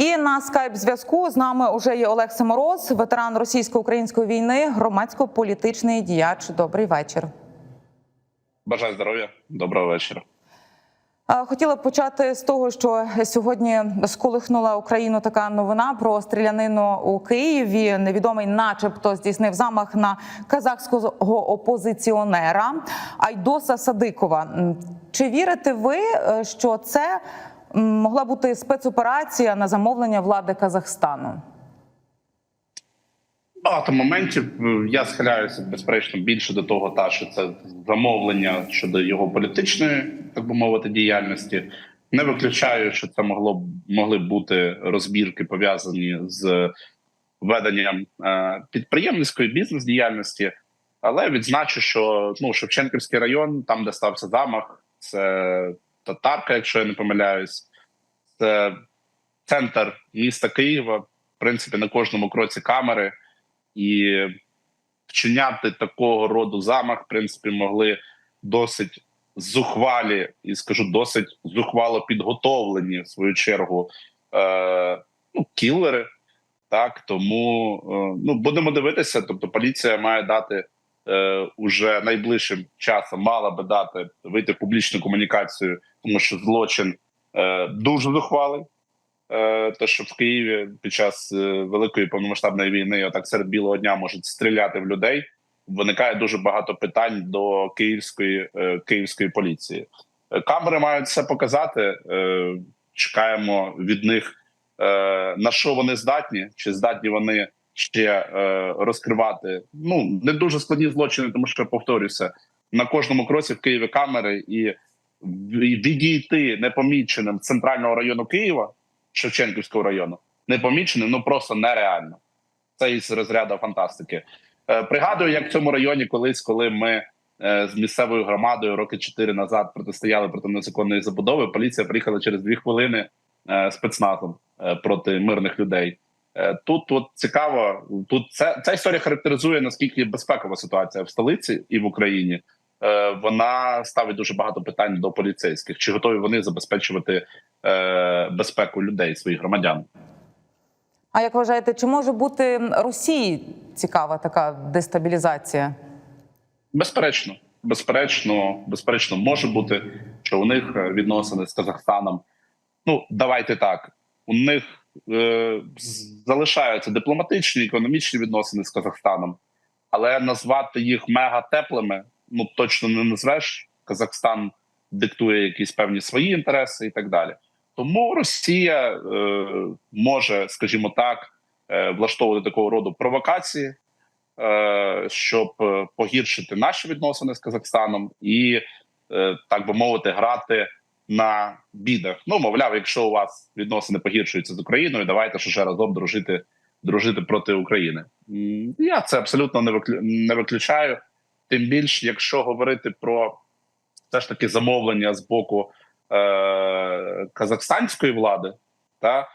І на скайп зв'язку з нами вже є Олег Семороз, ветеран російсько-української війни, громадсько-політичний діяч. Добрий вечір. Бажаю здоров'я, доброго вечора. Хотіла б почати з того, що сьогодні сколихнула Україну така новина про стрілянину у Києві. Невідомий, начебто, здійснив замах на казахського опозиціонера Айдоса Садикова. Чи вірите ви, е, що це могла бути спецоперація на замовлення влади Казахстану? Багато моментів я схиляюся безперечно більше до того, та що це замовлення щодо його політичної, так би мовити, діяльності. Не виключаю, що це могло могли бути розбірки пов'язані з веденням е, підприємницької бізнес-діяльності. Але відзначу, що ну Шевченківський район, там де стався замах, це татарка, якщо я не помиляюсь, це центр міста Києва. В принципі, на кожному кроці камери, і вчиняти такого роду замах, в принципі, могли досить зухвалі, і скажу, досить зухвало підготовлені в свою чергу е, ну, кілери. Так, тому е, ну будемо дивитися. Тобто, поліція має дати е, уже найближчим часом, мала би дати вийти в публічну комунікацію, тому що злочин е, дуже зухвалий. Е, те, що в Києві під час е, великої повномасштабної війни, отак серед білого дня можуть стріляти в людей. Виникає дуже багато питань до київської е, київської поліції. Е, Камери мають все показати. Е, Чекаємо від них е, на що вони здатні, чи здатні вони ще е, розкривати ну не дуже складні злочини, тому що повторюся на кожному кроці в Києві камери і відійти непоміченим центрального району Києва, Шевченківського району, непоміченим, ну просто нереально. Це із розряду фантастики. Е, Пригадую, як в цьому районі колись, коли ми е, з місцевою громадою роки чотири назад протистояли проти незаконної забудови. Поліція приїхала через дві хвилини е, спецназом е, проти мирних людей. Е, Тут от цікаво, тут це ця історія характеризує наскільки безпекова ситуація в столиці і в Україні. Е, Вона ставить дуже багато питань до поліцейських. Чи готові вони забезпечувати е, безпеку людей, своїх громадян? А як вважаєте, чи може бути Росії цікава така дестабілізація? Безперечно, безперечно, безперечно, може бути, що у них е, відносини з Казахстаном. Ну, давайте так. У них е, залишаються дипломатичні, економічні відносини з Казахстаном, але назвати їх мега теплими ну точно не назвеш. Казахстан диктує якісь певні свої інтереси і так далі. Тому Росія е, може, скажімо так, е, влаштовувати такого роду провокації, е, щоб е, погіршити наші відносини з Казахстаном і, е, так би мовити, грати на бідах. Ну, мовляв, якщо у вас відносини погіршуються з Україною, давайте уже разом дружити, дружити проти України. Я це абсолютно не виклю- не виключаю. Тим більш, якщо говорити про все ж таки замовлення з боку е, казахстанської влади, та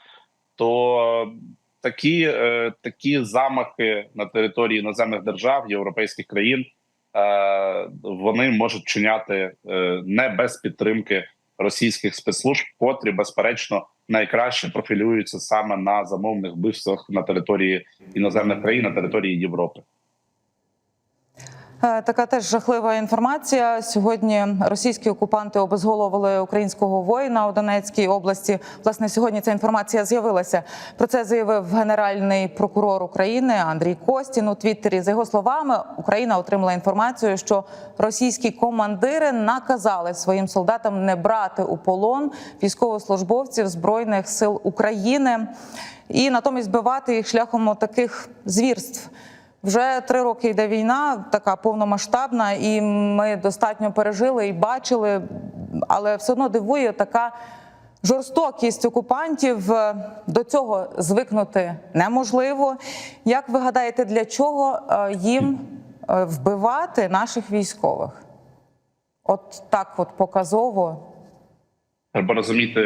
то такі, е, такі замахи на території іноземних держав європейських країн е, вони можуть вчиняти е, не без підтримки російських спецслужб, котрі безперечно найкраще профілюються саме на замовних вбивствах на території іноземних країн на території Європи. Е, Така теж жахлива інформація. Сьогодні російські окупанти обезголовили українського воїна у Донецькій області. Власне, сьогодні ця інформація з'явилася. Про це заявив генеральний прокурор України Андрій Костін у Твіттері. За його словами, Україна отримала інформацію, що російські командири наказали своїм солдатам не брати у полон військовослужбовців збройних сил України і натомість збивати їх шляхом таких звірств. Вже три роки йде війна, така повномасштабна, і ми достатньо пережили і бачили, але все одно дивує така жорстокість окупантів. До цього звикнути неможливо. Як ви гадаєте, для чого е, їм е, вбивати наших військових? От так, от показово. Треба розуміти,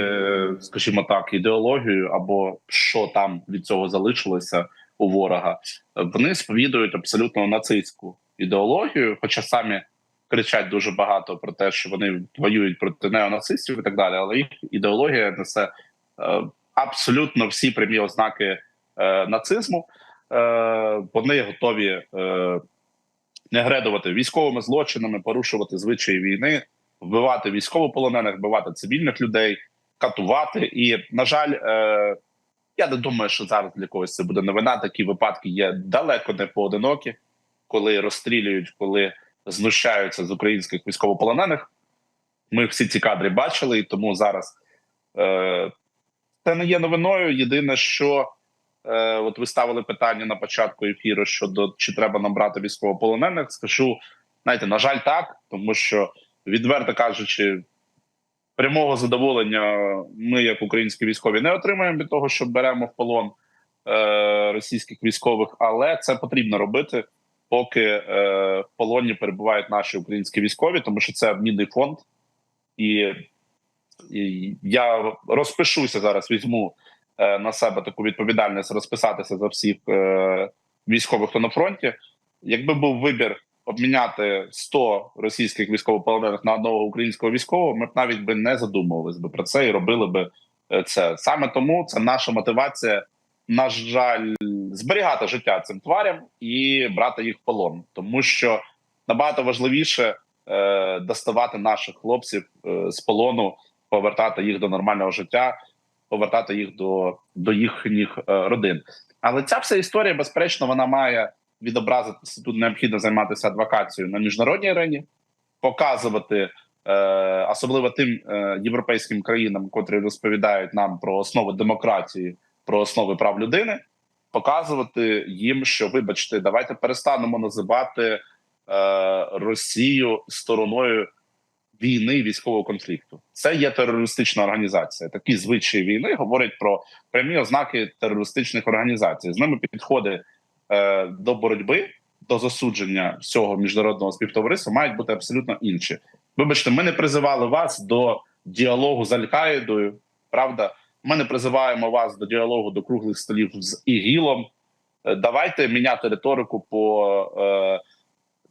скажімо так, ідеологію або що там від цього залишилося у ворога. Вони сповідують абсолютно нацистську ідеологію, хоча самі кричать дуже багато про те, що вони воюють проти неонацистів і так далі. Але їх ідеологія несе е, абсолютно всі прямі ознаки е, нацизму. Е, вони готові е, не гредувати військовими злочинами, порушувати звичаї війни, вбивати військовополонених, вбивати цивільних людей, катувати. І, на жаль, е, я не думаю, що зараз для когось це буде новина. Такі випадки є далеко не поодинокі, коли розстрілюють, коли знущаються з українських військовополонених. Ми всі ці кадри бачили, і тому зараз е, це не є новиною. Єдине, що е, от ви ставили питання на початку ефіру щодо чи треба нам брати військовополонених. Скажу, знаєте, на жаль, так, тому що відверто кажучи, прямого задоволення ми, як українські військові, не отримаємо від того, що беремо в полон е, російських військових, але це потрібно робити, поки е, в полоні перебувають наші українські військові, тому що це обмінний фонд, і, і я розпишуся зараз. Візьму е, на себе таку відповідальність розписатися за всіх е, військових, хто на фронті. Якби був вибір обміняти 100 російських військовополонених на одного українського військового, ми б навіть би не задумувались би про це і робили би е, це. Саме тому це наша мотивація. На жаль, зберігати життя цим тварям і брати їх в полон, тому що набагато важливіше е, доставати наших хлопців е, з полону, повертати їх до нормального життя, повертати їх до, до їхніх е, родин. Але ця вся історія, безперечно, вона має відобразитися. Тут необхідно займатися адвокацією на міжнародній арені, показувати е, особливо тим е, європейським країнам, котрі розповідають нам про основи демократії, про основи прав людини, показувати їм, що вибачте, давайте перестанемо називати е, Росію стороною війни військового конфлікту. Це є терористична організація. Такі звичаї війни говорять про прямі ознаки терористичних організацій. З ними підходи е, до боротьби, до засудження всього міжнародного співтовариства мають бути абсолютно інші. Вибачте, ми не призивали вас до діалогу з Аль-Каїдою, правда. Ми не призиваємо вас до діалогу до круглих столів з ІГІЛом. Е, Давайте міняти риторику по е,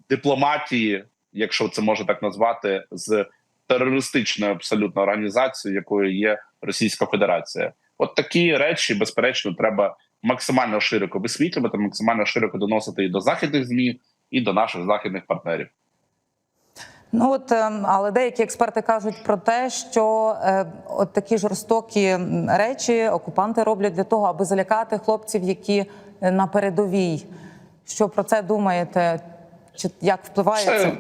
дипломатії, якщо це можна так назвати, з терористичною абсолютно організацією, якою є Російська Федерація. От такі речі, безперечно, треба максимально широко висвітлювати, максимально широко доносити і до західних змі, і до наших західних партнерів. Ну от ем, але деякі експерти кажуть про те, що е, от такі жорстокі речі окупанти роблять для того, аби залякати хлопців, які е, на передовій. Що про це думаєте? Чи як впливає це? Це,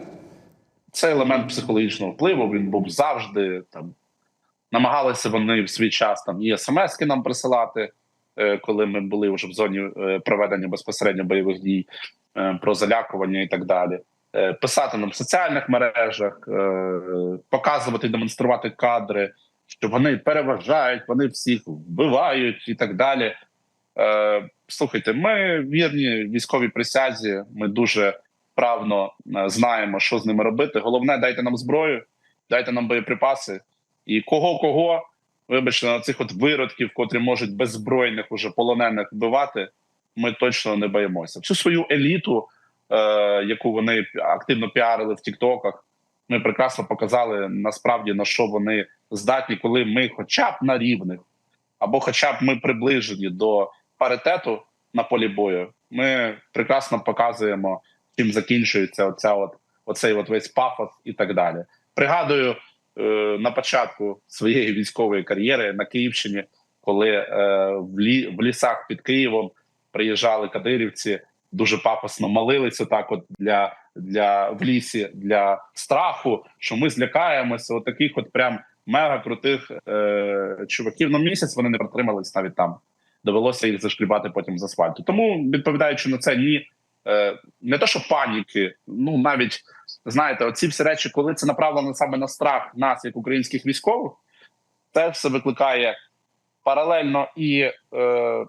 це елемент психологічного впливу. Він був завжди там. Намагалися вони в свій час там і смски нам присилати, коли ми були вже в зоні е, проведення безпосередньо бойових дій е, про залякування і так далі. Е, Писати нам в соціальних мережах, е, показувати демонструвати кадри, що вони переважають, вони всіх вбивають і так далі. Е, Слухайте, ми вірні військовій присязі. Ми дуже правно е, знаємо, що з ними робити. Головне, дайте нам зброю, дайте нам боєприпаси. І кого кого, вибачте, на цих от виродків, котрі можуть беззбройних уже полонених вбивати, ми точно не боїмося. Всю свою еліту, е, яку вони активно піарили в Тіктоках, ми прекрасно показали насправді на що вони здатні, коли ми, хоча б на рівних, або хоча б ми приближені до паритету на полі бою. Ми прекрасно показуємо, чим закінчується оця от оцей от весь пафос і так далі. Пригадую на початку своєї військової кар'єри на Київщині, коли е, в, лі, в лісах під Києвом приїжджали кадирівці, дуже пафосно молилися так, от для, для в лісі для страху, що ми злякаємося. От от прям мега крутих е, чуваків. Ну місяць вони не протримались навіть там. Довелося їх зашкрібати потім з асфальту. Тому відповідаючи на це, ні. Е, не то, що паніки, ну навіть знаєте, оці всі речі, коли це направлено саме на страх нас, як українських військових, це все викликає паралельно і е,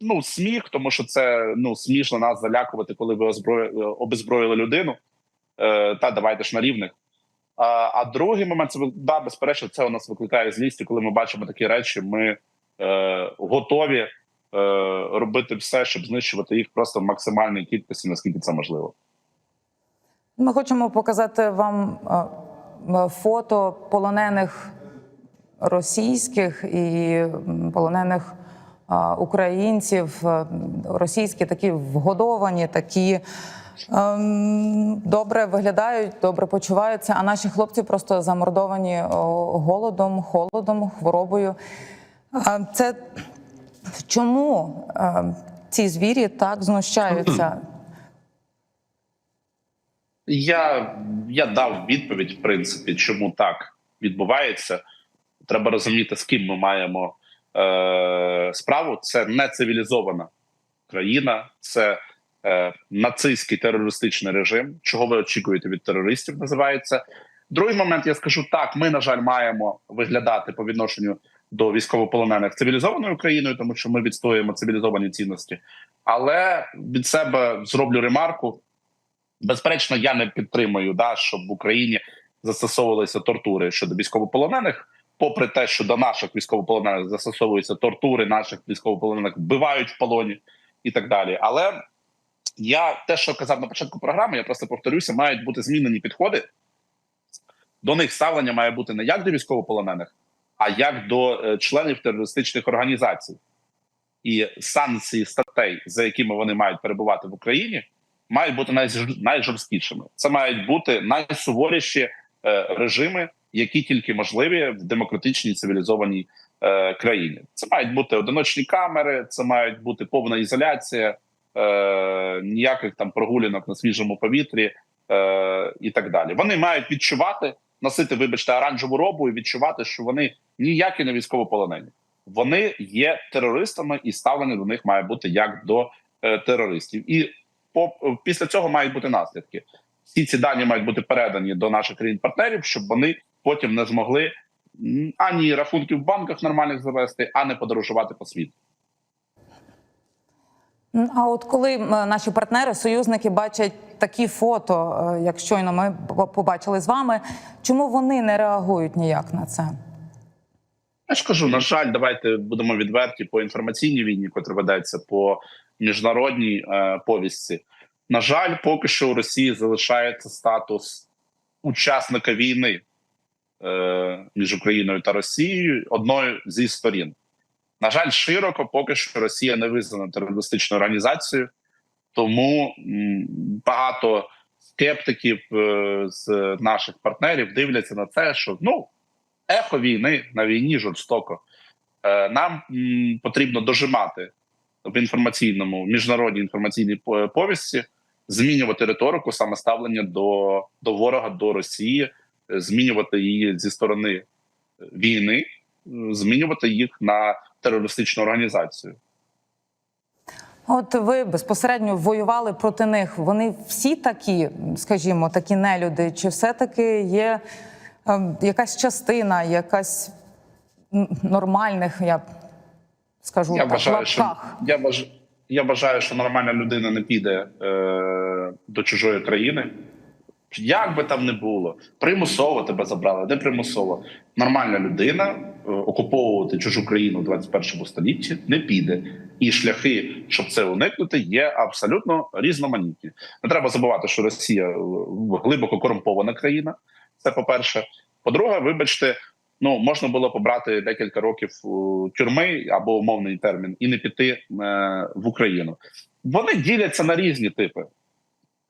ну, сміх, тому що це ну смішно нас залякувати, коли ви озброї, обезброїли людину. Е, та давайте ж на рівних. А, а другий момент це да, безперечно, це у нас викликає злість, коли ми бачимо такі речі, ми е, готові е, робити все, щоб знищувати їх просто в максимальній кількості, наскільки це можливо. Ми хочемо показати вам е, е, фото полонених російських і полонених українців, е, російські такі вгодовані, такі ем, добре виглядають, добре почуваються. А наші хлопці просто замордовані голодом, холодом, хворобою. Це чому е, ці звірі так знущаються? Я, я дав відповідь, в принципі, чому так відбувається. Треба розуміти, з ким ми маємо е, справу. Це не цивілізована країна, це е, нацистський терористичний режим. Чого ви очікуєте від терористів? Називається. Другий момент я скажу так: ми, на жаль, маємо виглядати по відношенню до військовополонених цивілізованою країною, тому що ми відстоюємо цивілізовані цінності. Але від себе зроблю ремарку. Безперечно, я не підтримую, да, щоб в Україні застосовувалися тортури щодо військовополонених. Попри те, що до наших військовополонених застосовуються тортури, наших військовополонених вбивають в полоні і так далі. Але я те, що казав на початку програми, я просто повторюся, мають бути змінені підходи. До них ставлення має бути не як до військовополонених, а як до е, членів терористичних організацій. І санкції статей, за якими вони мають перебувати в Україні, мають бути найж- найжорсткішими. Це мають бути найсуворіші е, режими, які тільки можливі в демократичній цивілізованій е, країні. Це мають бути одиночні камери, це мають бути повна ізоляція, ніяких там прогулянок на свіжому повітрі і так далі. Вони мають відчувати, носити, вибачте, оранжеву робу і відчувати, що вони ніякі не військовополонені. Вони є терористами, і ставлення до них має бути як до е, терористів. І по після цього мають бути наслідки. Всі ці дані мають бути передані до наших країн-партнерів, щоб вони потім не змогли ані рахунків в банках нормальних завести, а не подорожувати по світу. А от коли наші партнери, союзники бачать такі фото, е, як щойно ми побачили з вами, чому вони не реагують ніяк на це? Я ж кажу, на жаль, давайте будемо відверті по інформаційній війні, котра ведеться по міжнародній е, повістці. На жаль, поки що у Росії залишається статус учасника війни е, між Україною та Росією одною зі сторін. На жаль, широко поки що Росія не визнана терористичною організацією, тому багато скептиків е, з наших партнерів дивляться на це, що ну ехо війни на війні жорстоко. Е, Нам потрібно дожимати в інформаційному в міжнародній інформаційній повісті, змінювати риторику, саме ставлення до, до ворога, до Росії, змінювати її зі сторони війни, змінювати їх на терористичну організацію. От ви безпосередньо воювали проти них. Вони всі такі, скажімо, такі нелюди, чи все-таки є е, якась частина, якась нормальних, я скажу Я так, в вважаю, що я вваж... я вважаю, що нормальна людина не піде е... до чужої країни. Як би там не було, примусово тебе забрали, не примусово. Нормальна людина окуповувати чужу країну в 21 столітті не піде. І шляхи, щоб це уникнути, є абсолютно різноманітні. Не треба забувати, що Росія е, глибоко корумпована країна. Це по-перше. По-друге, вибачте, ну можна було побрати декілька років е, тюрми або умовний термін і не піти е, в Україну. Вони діляться на різні типи.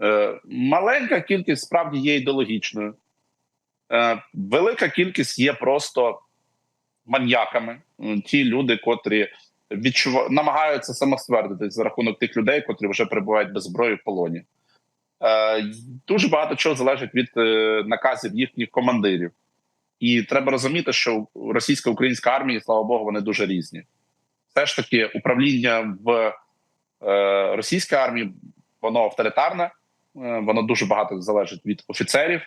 Е, маленька кількість справді є ідеологічною, е, велика кількість є просто маньяками. Ті люди, котрі відчува... намагаються самоствердитись за рахунок тих людей, котрі вже перебувають без зброї в полоні. Е, дуже багато чого залежить від е, наказів їхніх командирів. І треба розуміти, що російсько-українська армія, слава Богу, вони дуже різні. Все ж таки, управління в е, російській армії воно авторитарне, е, воно дуже багато залежить від офіцерів.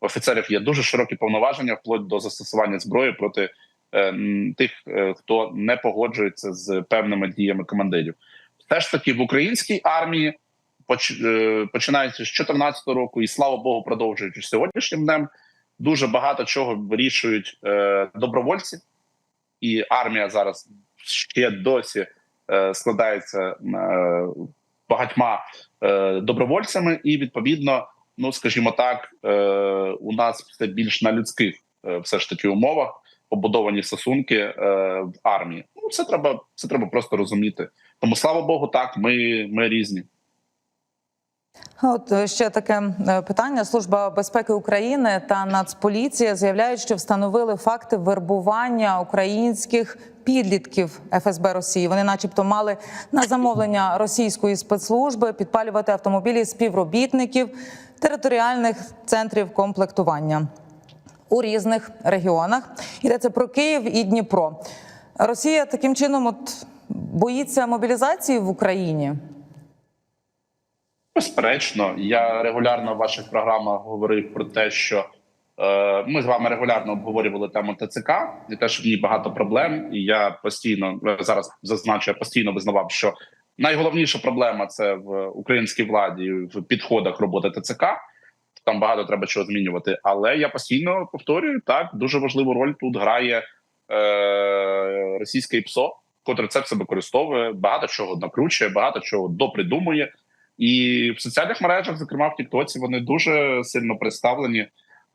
У офіцерів є дуже широкі повноваження, вплоть до застосування зброї проти тих, е, хто не погоджується з певними діями командирів. Все ж таки в українській армії, е, починаючи з 2014 року, і слава Богу, продовжуючи сьогоднішнім днем, дуже багато чого вирішують е, добровольці, і армія зараз ще досі е, складається е, багатьма е, добровольцями, і відповідно, ну скажімо так, е, у нас все більш на людських е, все ж таки умовах побудовані стосунки е, в армії. Ну це треба, це треба просто розуміти. Тому слава Богу, так ми, ми різні. От е, ще таке е, питання. Служба безпеки України та Нацполіція заявляють, що встановили факти вербування українських підлітків ФСБ Росії. Вони, начебто, мали на замовлення російської спецслужби підпалювати автомобілі співробітників територіальних центрів комплектування у різних регіонах. Йдеться про Київ і Дніпро. Росія таким чином от боїться мобілізації в Україні. Безперечно, я регулярно в ваших програмах говорив про те, що е, ми з вами регулярно обговорювали тему ТЦК, і теж в ній багато проблем. І я постійно е, зараз зазначу, я постійно визнавав, що найголовніша проблема це в українській владі в підходах роботи ТЦК. Там багато треба чого змінювати. Але я постійно повторюю так, дуже важливу роль тут грає е, російське ПСО, котре це все використовує, багато чого накручує, багато чого допридумує. І в соціальних мережах, зокрема в Тіктоці, вони дуже сильно представлені.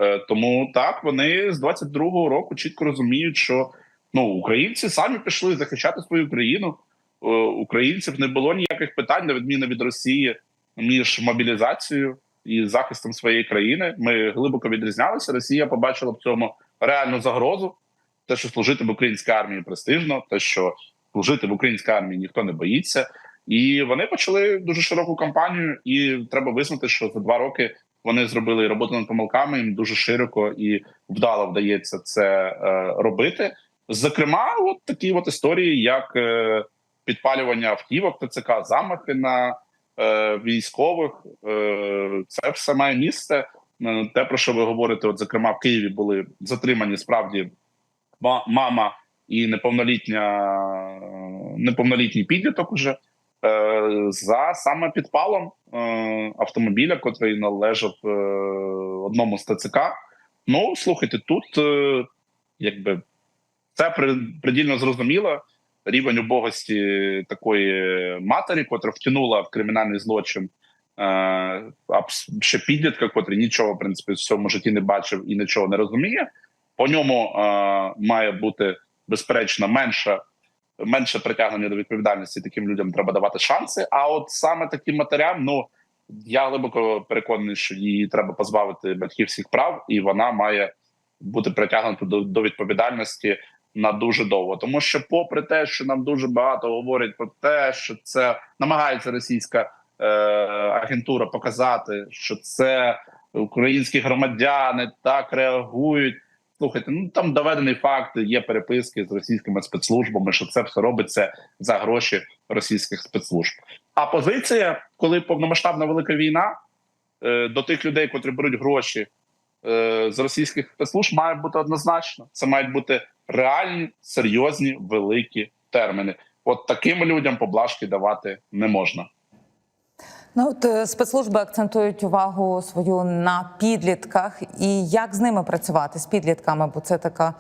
Е, Тому так вони з 22-го року чітко розуміють, що ну українці самі пішли захищати свою країну. Е, Українців не було ніяких питань на відміну від Росії між мобілізацією і захистом своєї країни. Ми глибоко відрізнялися. Росія побачила в цьому реальну загрозу. Те, що служити в українській армії престижно, те, що служити в українській армії ніхто не боїться. І вони почали дуже широку кампанію, і треба визнати, що за два роки вони зробили роботу над помилками. Їм дуже широко і вдало вдається це е, робити. Зокрема, от такі от історії, як е, підпалювання автівок ТЦК, замахи на військових. Е, це все має місце. Е, Те, про що ви говорите, от зокрема в Києві були затримані справді мама і неповнолітня неповнолітній підліток уже е, за саме підпалом е, автомобіля, котрий належав е, одному з ТЦК. Ну слухайте, тут е, якби це при, придільно зрозуміло. Рівень убогості такої матері, котра втягнула в кримінальний злочин е, абс- ще підлітка, котрий нічого в принципі в цьому житті не бачив і нічого не розуміє. По ньому е, має бути безперечно менше менше притягнення до відповідальності таким людям треба давати шанси. А от саме таким матерям, ну я глибоко переконаний, що її треба позбавити батьківських прав, і вона має бути притягнута до, до відповідальності на дуже довго. Тому що, попри те, що нам дуже багато говорять про те, що це намагається російська е, агентура показати, що це українські громадяни так реагують. Слухайте, ну там доведений факт, є переписки з російськими спецслужбами, що це все робиться за гроші російських спецслужб. А позиція, коли повномасштабна велика війна, е, до тих людей, котрі беруть гроші з російських спецслужб, має бути однозначно. Це мають бути реальні, серйозні, великі терміни. От таким людям поблажки давати не можна. Ну от е, спецслужби акцентують увагу свою на підлітках і як з ними працювати з підлітками, бо це така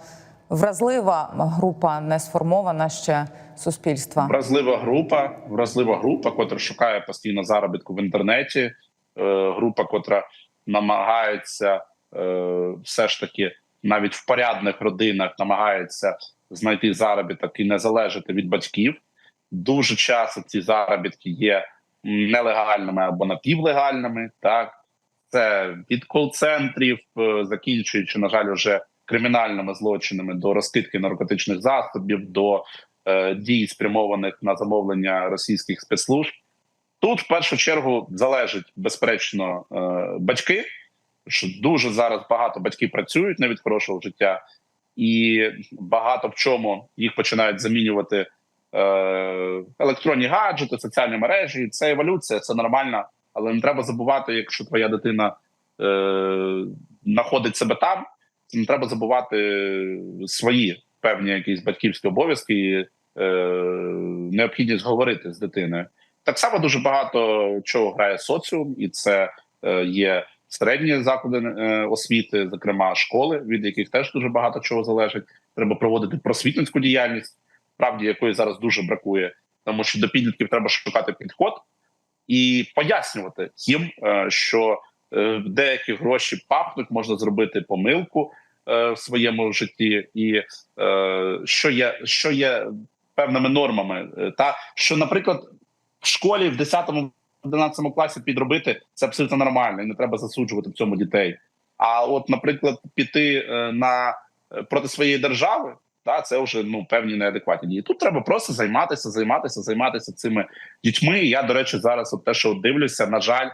вразлива група, не сформована ще суспільства. Вразлива група, вразлива група, котра шукає постійно заробітку в інтернеті. Е, група, котра намагається е, все ж таки навіть в порядних родинах намагається знайти заробіток і не залежати від батьків. Дуже часто ці заробітки є нелегальними або напівлегальними. Так це від кол-центрів, е, закінчуючи, на жаль, вже кримінальними злочинами до розкидки наркотичних засобів, до е, дій, спрямованих на замовлення російських спецслужб. Тут в першу чергу залежить безперечно е, батьки, що дуже зараз багато батьків працюють не від хорошого життя, і багато в чому їх починають замінювати е, електронні гаджети, соціальні мережі. Це еволюція, це нормально, але не треба забувати, якщо твоя дитина е, знаходить себе там, не треба забувати свої певні якісь батьківські обов'язки, і, е, необхідність говорити з дитиною. Так само дуже багато чого грає соціум, і це е, є середні заклади е, освіти, зокрема школи, від яких теж дуже багато чого залежить. Треба проводити просвітницьку діяльність, правді якої зараз дуже бракує, тому що до підлітків треба шукати підход і пояснювати їм, е, що е, деякі гроші пахнуть, можна зробити помилку. в своєму житті, і що є, що є певними нормами. Та що, наприклад, в школі в 10-11 класі підробити це абсолютно нормально, і не треба засуджувати в цьому дітей. А от, наприклад, піти е, на е, проти своєї держави, та це вже ну певні неадекватні дії. Тут треба просто займатися, займатися, займатися цими дітьми. І я, до речі, зараз от те, що дивлюся, на жаль,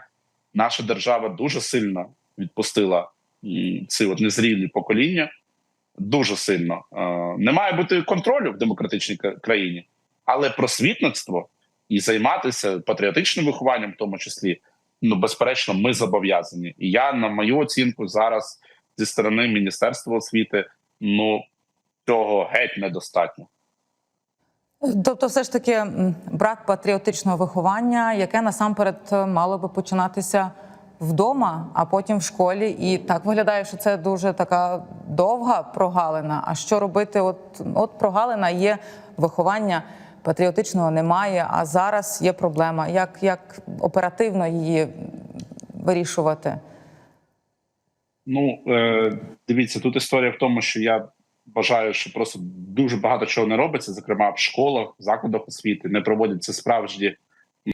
наша держава дуже сильно відпустила ці от незрілі покоління. Дуже сильно Е, не має бути контролю в демократичній країні, але просвітництво і займатися патріотичним вихованням, в тому числі, ну безперечно, ми зобов'язані. І я на мою оцінку зараз зі сторони Міністерства освіти, ну цього геть недостатньо. Тобто, все ж таки брак патріотичного виховання, яке насамперед е, мало би починатися вдома, а потім в школі. І так виглядає, що це дуже така довга прогалина. А що робити? От, от прогалина є виховання. Патріотичного немає, а зараз є проблема. Як, як оперативно її вирішувати? Ну е, дивіться, тут історія в тому, що я вважаю, що просто дуже багато чого не робиться, зокрема в школах, в закладах освіти, не проводяться справжні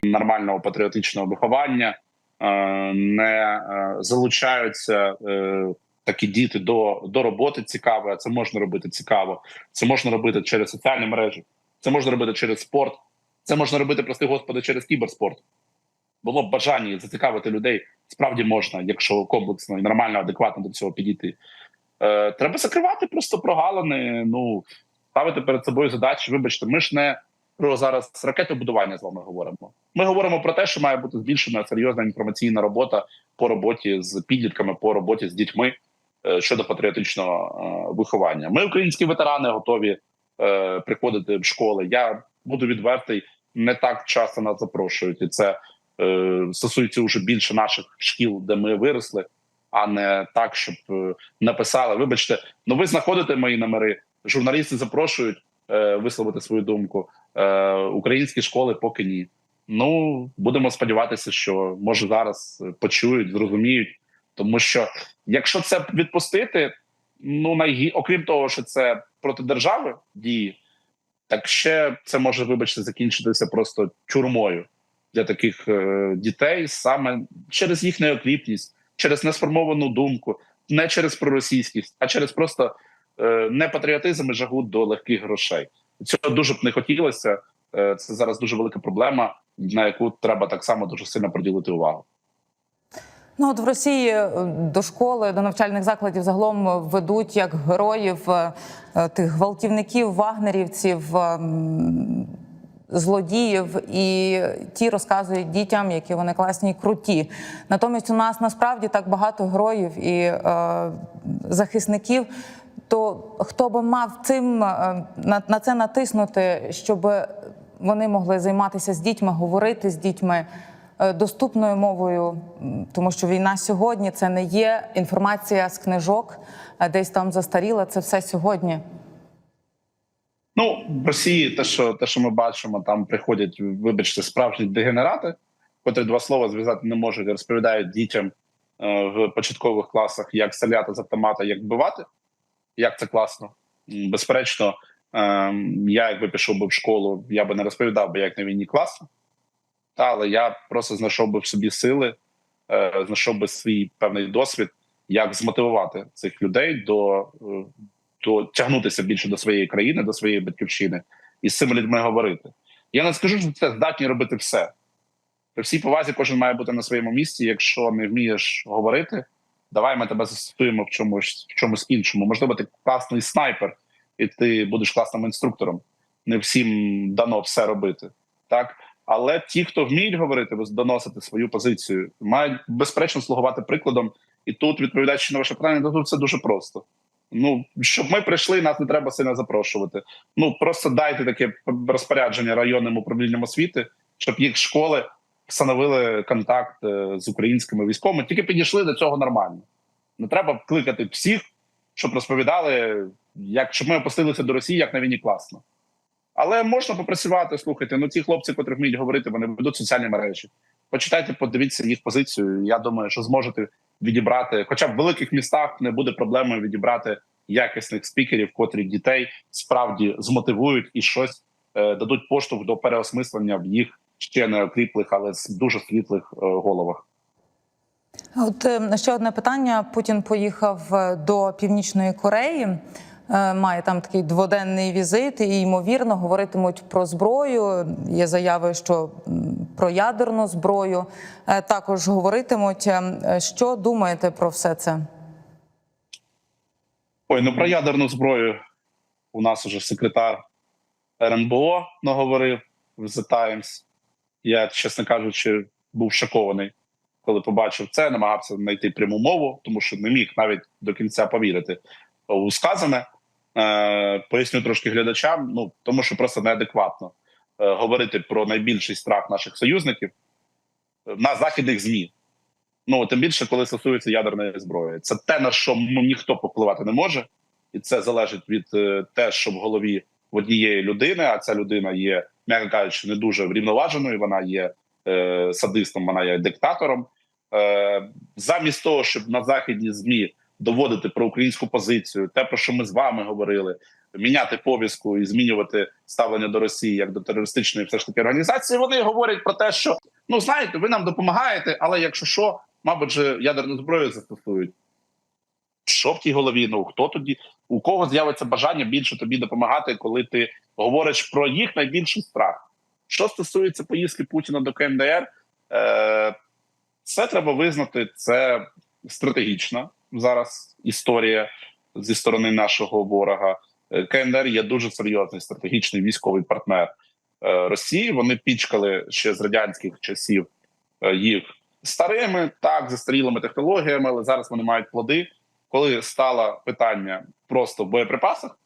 нормального патріотичного виховання, е, не е, залучаються е, такі діти до, до роботи цікавої. А це можна робити цікаво. Це можна робити через соціальні мережі, це можна робити через спорт, це можна робити, прости господи, через кіберспорт. Було б бажання зацікавити людей справді можна, якщо комплексно і нормально, адекватно до цього підійти. Е, треба закривати просто прогалини. Ну ставити перед собою задачі. Вибачте, ми ж не про зараз ракетобудування з вами говоримо. Ми говоримо про те, що має бути збільшена серйозна інформаційна робота по роботі з підлітками, по роботі з дітьми е, щодо патріотичного е, виховання. Ми, українські ветерани, готові е, приходити в школи. Я буду відвертий, не так часто нас запрошують, і це е, стосується вже більше наших шкіл, де ми виросли, а не так, щоб е, написали. Вибачте, ну ви знаходите мої номери. Журналісти запрошують е, висловити свою думку. Е, українські школи поки ні. Ну будемо сподіватися, що може зараз е, почують, зрозуміють. Тому що якщо це відпустити, ну найгі... окрім того, що це проти держави дії, так ще це може, вибачте, закінчитися просто тюрмою для таких е, дітей саме через їх неокріпність, через несформовану думку, не через проросійськість, а через просто е, непатріотизм і жагу до легких грошей. Цього дуже б не хотілося. Е, це зараз дуже велика проблема, на яку треба так само дуже сильно приділити увагу. Ну от в Росії е, до школи, до навчальних закладів загалом ведуть як героїв е, е, тих гвалтівників, вагнерівців, злодіїв, і ті розказують дітям, які вони класні і круті. Натомість у нас насправді так багато героїв і е, захисників. То хто би мав цим на, на це натиснути, щоб вони могли займатися з дітьми, говорити з дітьми доступною мовою, тому що війна сьогодні це не є інформація з книжок, е, десь там застаріла. Це все сьогодні. Ну, в Росії, те, що те, що ми бачимо, там приходять, вибачте, справжні дегенерати, котрі два слова зв'язати не можуть, розповідають дітям е, в початкових класах, як стріляти з автомата, як вбивати. Як це класно. Безперечно, е, я якби пішов би в школу, я би не розповідав би, як на війні класно. Та, але я просто знайшов би в собі сили, е, знайшов би свій певний досвід, як змотивувати цих людей до е, то тягнутися більше до своєї країни, до своєї батьківщини і з цими людьми говорити. Я не скажу, що це здатні робити все. При всій повазі кожен має бути на своєму місці. Якщо не вмієш говорити, давай ми тебе застосуємо в чомусь в чомусь іншому. Можливо, ти класний снайпер, і ти будеш класним інструктором. Не всім дано все робити. Так, але ті, хто вміють говорити, доносити свою позицію, мають безперечно слугувати прикладом. І тут, відповідаючи на ваше питання, то тут все дуже просто. Ну щоб ми прийшли, нас не треба сильно запрошувати. Ну просто дайте таке розпорядження районним управлінням освіти, щоб їх школи встановили контакт е, з українськими військовими. Тільки підійшли до цього нормально. Не треба кликати всіх, щоб розповідали, як щоб ми опустилися до Росії, як на війні класно. Але можна попрацювати. Слухайте, ну ті хлопці, котрі вміють говорити, вони ведуть соціальні мережі. Почитайте, подивіться їх позицію. Я думаю, що зможете відібрати, хоча в великих містах не буде проблемою відібрати якісних спікерів, котрі дітей справді змотивують і щось е, дадуть поштовх до переосмислення в їх ще не окріплих, але дуже світлих е, головах. От е, ще одне питання. Путін поїхав е, до Північної Кореї. Е, Має там такий дводенний візит, і ймовірно говоритимуть про зброю. Є заяви, що про ядерну зброю Е, також говоритимуть. Е, Що думаєте про все це? Ой, ну про ядерну зброю у нас уже секретар РНБО наговорив в The Times. Я, чесно кажучи, був шокований, коли побачив це, намагався знайти пряму мову, тому що не міг навіть до кінця повірити у сказане. Е, поясню трошки глядачам, ну тому що просто неадекватно е, говорити про найбільший страх наших союзників на західних змі. Ну тим більше, коли стосується ядерної зброї, це те на що ніхто попливати не може, і це залежить від е, те, що в голові в однієї людини. А ця людина є, м'яко кажучи, не дуже врівноваженою. Вона є е, садистом, вона є диктатором. Е, замість того, щоб на західні змі доводити про українську позицію, те про що ми з вами говорили, міняти повістку і змінювати ставлення до Росії як до терористичної все ж таки організації. Вони говорять про те, що ну знаєте, ви нам допомагаєте, але якщо що, мабуть, же ядерну зброю застосують. Що в тій голові? Ну хто тоді у кого з'явиться бажання більше тобі допомагати, коли ти говориш про їх найбільший страх? Що стосується поїздки Путіна до КНДР, е, це треба визнати. Це стратегічна зараз історія зі сторони нашого ворога. Е, КНДР є дуже серйозний стратегічний військовий партнер е, Росії. Вони пічкали ще з радянських часів е, їх старими, так застарілими технологіями, але зараз вони мають плоди. Коли стало питання просто в боєприпасах,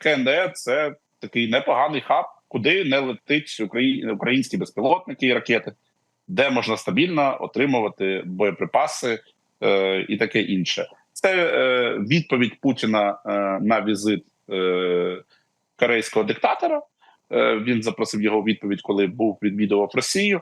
КНДР це такий непоганий хаб, куди не летить українські безпілотники і ракети, де можна стабільно отримувати боєприпаси і таке інше. Це е, відповідь Путіна е, на візит е, корейського диктатора. Е, він запросив його відповідь, коли був відвідував Росію.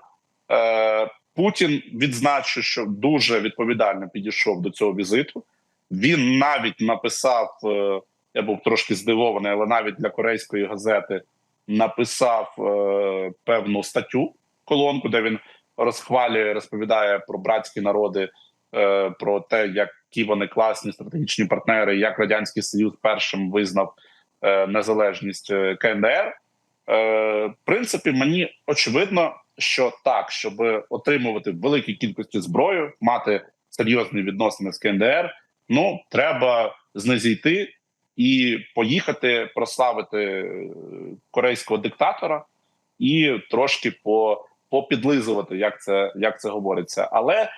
Е, Путін відзначив, що дуже відповідально підійшов до цього візиту. Він навіть написав, е, я був трошки здивований, але навіть для корейської газети написав е, певну статтю, колонку, де він розхвалює, розповідає про братські народи, е, про те, які вони класні стратегічні партнери, як радянський союз першим визнав е, незалежність е, КНДР. Е, в принципі, мені очевидно, що так, щоб отримувати великі кількості зброї, мати серйозні відносини з КНДР, ну треба знизійти і поїхати прославити е, корейського диктатора і трошки по попідлизувати, як це як це говориться. Але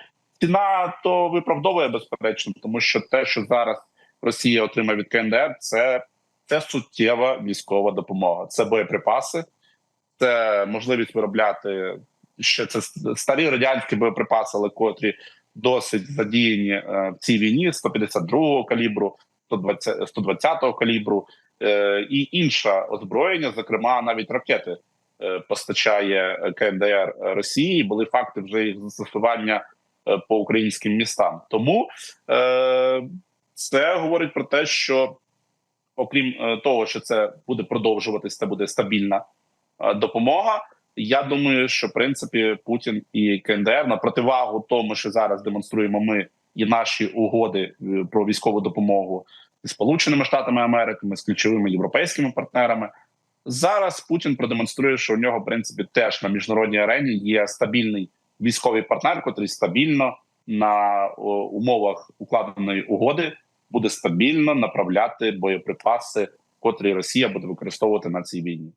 ціна то виправдовує безперечно, тому що те, що зараз Росія отримає від КНДР, це, це суттєва військова допомога. Це боєприпаси, це можливість виробляти ще це старі радянські боєприпаси, але котрі досить задіяні е, в цій війні 152-го калібру, 120 120-го калібру е, і інше озброєння, зокрема навіть ракети. е, Постачає КНДР Росії були факти вже їх застосування по українським містам. Тому е, це говорить про те, що окрім е, того, що це буде продовжуватись, це буде стабільна е, допомога. Я думаю, що в принципі Путін і КНДР на противагу тому, що зараз демонструємо ми і наші угоди е, про військову допомогу з Сполученими Штатами Америки, з ключовими європейськими партнерами. Зараз Путін продемонструє, що у нього в принципі теж на міжнародній арені є стабільний військовий партнер, котрий стабільно на умовах укладеної угоди буде стабільно направляти боєприпаси, котрі Росія буде використовувати на цій війні.